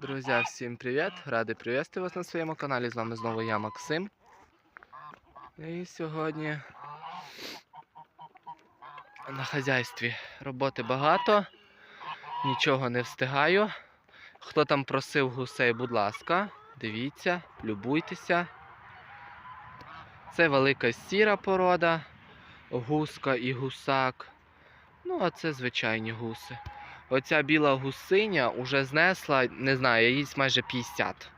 Друзі, всім привіт! Радий привітати вас на своєму каналі. З вами знову я, Максим. І сьогодні на хазяйстві роботи багато, нічого не встигаю. Хто там просив гусей, будь ласка, дивіться, любуйтеся. Це велика сіра порода, гуска і гусак. Ну, а це звичайні гуси. Оця біла гусиня уже знесла, не знаю, їй майже 50.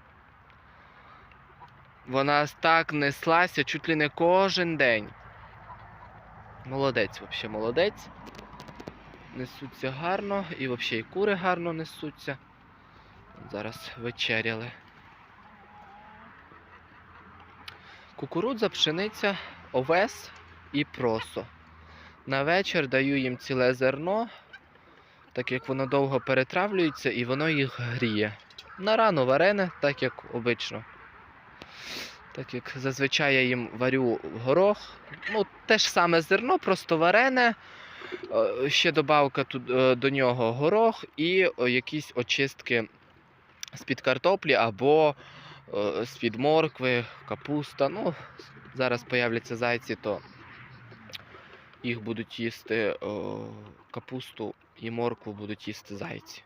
Вона так неслася чуть ли не кожен день. Молодець, взагалі, молодець. Несуться гарно, і взагалі і кури гарно несуться. Зараз вечеряли. Кукурудза, пшениця, овес і просо. На вечір даю їм ціле зерно, так як воно довго перетравлюється і воно їх гріє. На рано варене, так як обично. Так як зазвичай я їм варю горох. Ну, те ж саме зерно, просто варене. Е, Ще добавка е, до нього горох і е, якісь очистки з-під картоплі або з-під моркви, капуста. Ну, зараз появляться зайці, то їх будуть їсти капусту і моркву будуть їсти зайці.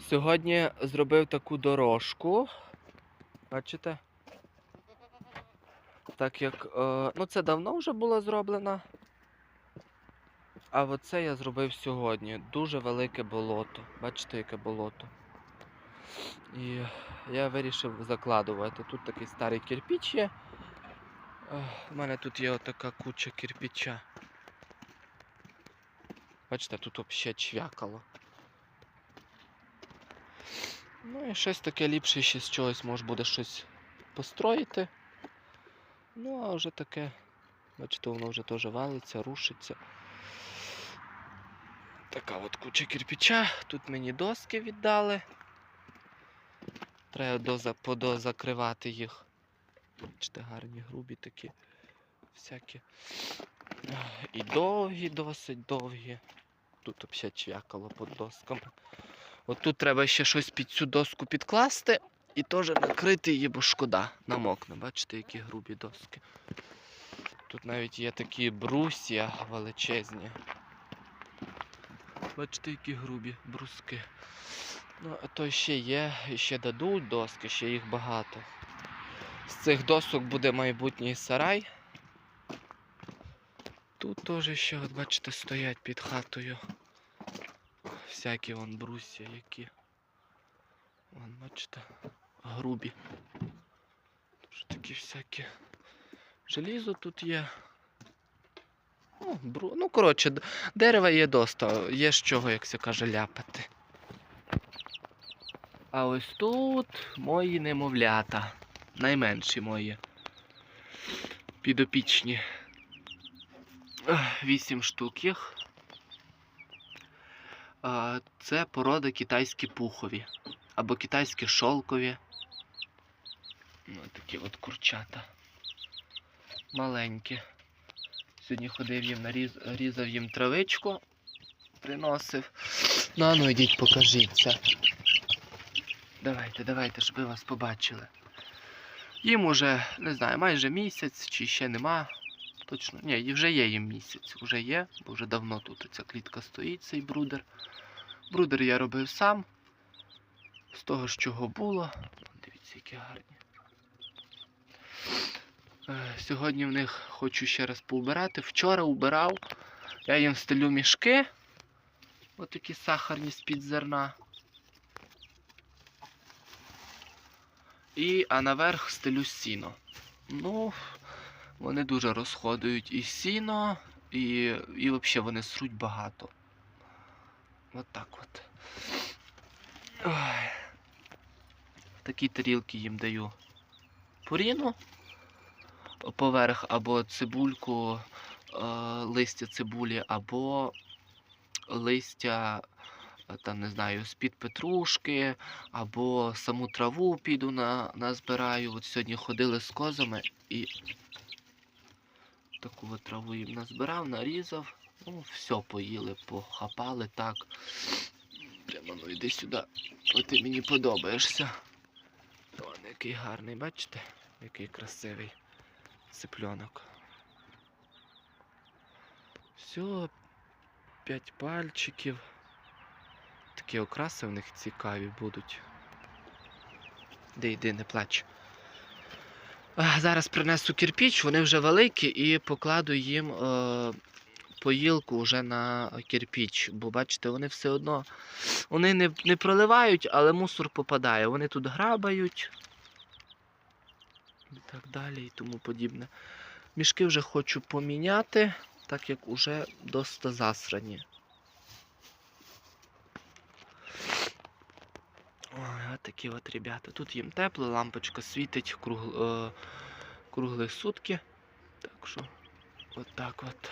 Сьогодні зробив таку дорожку. Бачите? Так як. Е, ну, це давно вже було зроблено. А оце я зробив сьогодні. Дуже велике болото. Бачите, яке болото. І я вирішив закладувати. Тут такий старий кирпіч є. У мене тут є отака куча кирпіча. Бачите, тут взагалі чвякало. Ну і щось таке ліпше ще з чогось може буде щось построїти. Ну, а вже таке, бачите, воно вже теж валиться, рушиться. Така от куча кирпича. Тут мені доски віддали. Треба доза, подозакривати їх. Бачите, гарні, грубі такі. Всякі. І довгі, досить довгі. Тут взагалі чвякало під досками. От тут треба ще щось під цю доску підкласти і теж накрити її, бо шкода намокне. Бачите, які грубі доски. Тут навіть є такі брусья величезні. Бачите, які грубі бруски. Ну, а то ще є, і ще дадуть доски, ще їх багато. З цих досок буде майбутній сарай. Тут теж ще, от бачите, стоять під хатою. Всякі вон брусья які. Вон, бачите, грубі. Дуже такі всякі. Желізо тут є. Ну, бру... ну коротше, дерева є доста, є з чого, як се каже, ляпати. А ось тут мої немовлята. Найменші мої. Підопічні. Вісім штук їх. Це порода китайські пухові. Або китайські шолкові. Ну, такі от курчата. Маленькі. Сьогодні ходив їм різав їм травичку, приносив. Ну, ну йдіть, покажіться. Давайте, давайте, щоб ви вас побачили. Їм уже, не знаю, майже місяць чи ще нема. Точно. Ні, вже є їм місяць. Вже є, бо вже давно тут ця клітка стоїть, цей брудер. Брудер я робив сам. З того, з чого було. Дивіться, які гарні. Е, Сьогодні в них хочу ще раз поубирати. Вчора убирав. Я їм стелю мішки. Отакі сахарні з-під зерна. І, а наверх стелю сіно. Ну, вони дуже розходують і сіно, і, і взагалі вони сруть багато. От так от. Ой. Такі тарілки їм даю поріну поверх або цибульку, е, листя цибулі, або листя, там не знаю, з-під петрушки, або саму траву піду на, назбираю. От сьогодні ходили з козами і таку от траву їм назбирав, нарізав, Ну, все поїли, похапали так. Прямо ну йди сюди. О, ти мені подобаєшся. О, який гарний, бачите? Який красивий цыпленок. Все, п'ять пальчиків. Такі окраси в них цікаві будуть. Де йди, не плач. Зараз принесу кирпіч, вони вже великі, і покладу їм е, поїлку вже на кирпіч. Бо бачите, вони все одно вони не, не проливають, але мусор попадає. Вони тут грабають. І так далі і тому подібне. Мішки вже хочу поміняти, так як уже доста засрані. Ой, от такі от ребята. Тут їм тепло, лампочка світить круг, е, круглі сутки. Так що, от так от.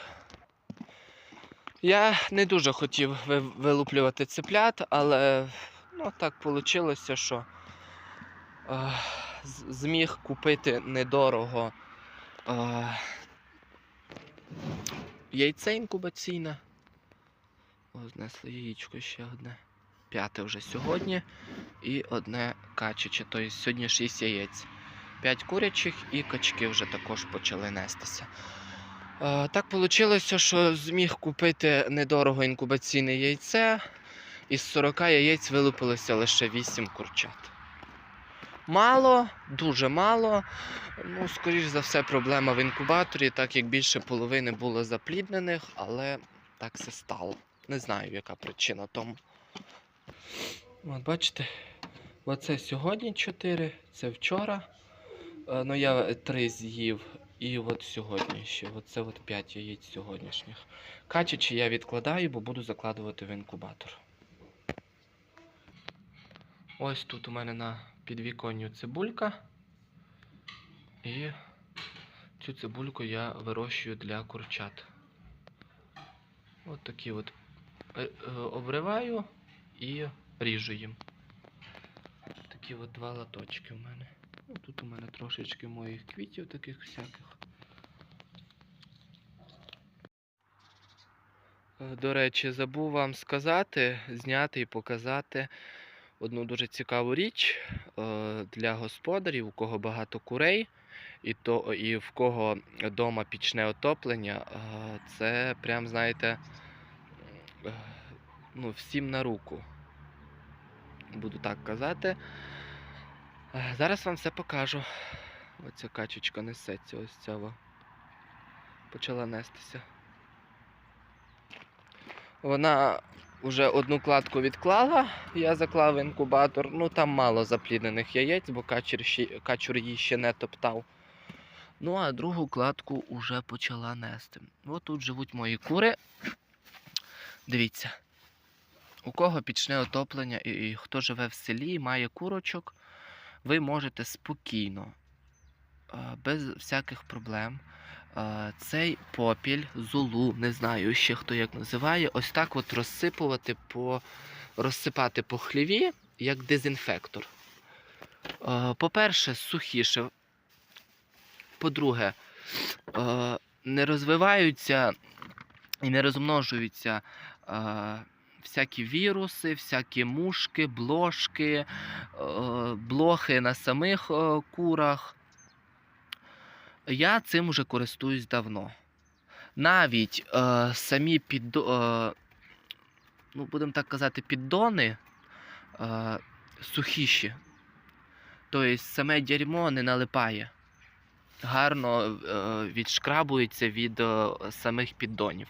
Я не дуже хотів вилуплювати цеплят, але ну, так вийшло, що е, зміг купити недорого е, яйце інкубаційне. О, знесли яєчко ще одне. П'яте вже сьогодні. І одне качече. Тобто сьогодні 6 яєць. 5 курячих і качки вже також почали нестися. Е, так вийшло, що зміг купити недорого інкубаційне яйце. Із 40 яєць вилупилося лише 8 курчат. Мало, дуже мало. Ну, скоріш за все, проблема в інкубаторі, так як більше половини було запліднених, але так все стало. Не знаю, яка причина тому. От бачите, оце сьогодні 4, це вчора. Е, Ну, я 3 з'їв. І от сьогодні ще. Оце от 5 яєць сьогоднішніх. Качачі я відкладаю, бо буду закладувати в інкубатор. Ось тут у мене на підвіконню цибулька. І цю цибульку я вирощую для курчат. От такі от е, е, обриваю і ріжу їм. Такі от два латочки в мене. Ну, тут у мене трошечки моїх квітів таких всяких. Е, До речі, забув вам сказати, зняти і показати одну дуже цікаву річ е, для господарів, у кого багато курей, і, то, і в кого вдома пічне отоплення. е, Це прям, знаєте, ну, всім на руку. Буду так казати. Е, Зараз вам все покажу. Оця качечка несеться, ось ця. Почала нестися. Вона вже одну кладку відклала, я заклав інкубатор. Ну там мало запліднених яєць, бо качур, качур її ще не топтав. Ну, а другу кладку вже почала нести. От тут живуть мої кури. Дивіться. У кого пічне отоплення і, і хто живе в селі і має курочок, ви можете спокійно, без всяких проблем, цей попіль, золу, не знаю ще хто як називає, ось так от розсипувати по, розсипати по хліві, як дезінфектор. По-перше, сухіше. По-друге, не розвиваються і не розмножуються всякі віруси, всякі мушки, блошки, е, блохи на самих е, курах. Я цим уже користуюсь давно. Навіть е, самі піддо, е, ну, будемо так казати, піддони е, сухіші. Тобто саме дерьмо не налипає. Гарно е, відшкрабується від е, самих піддонів.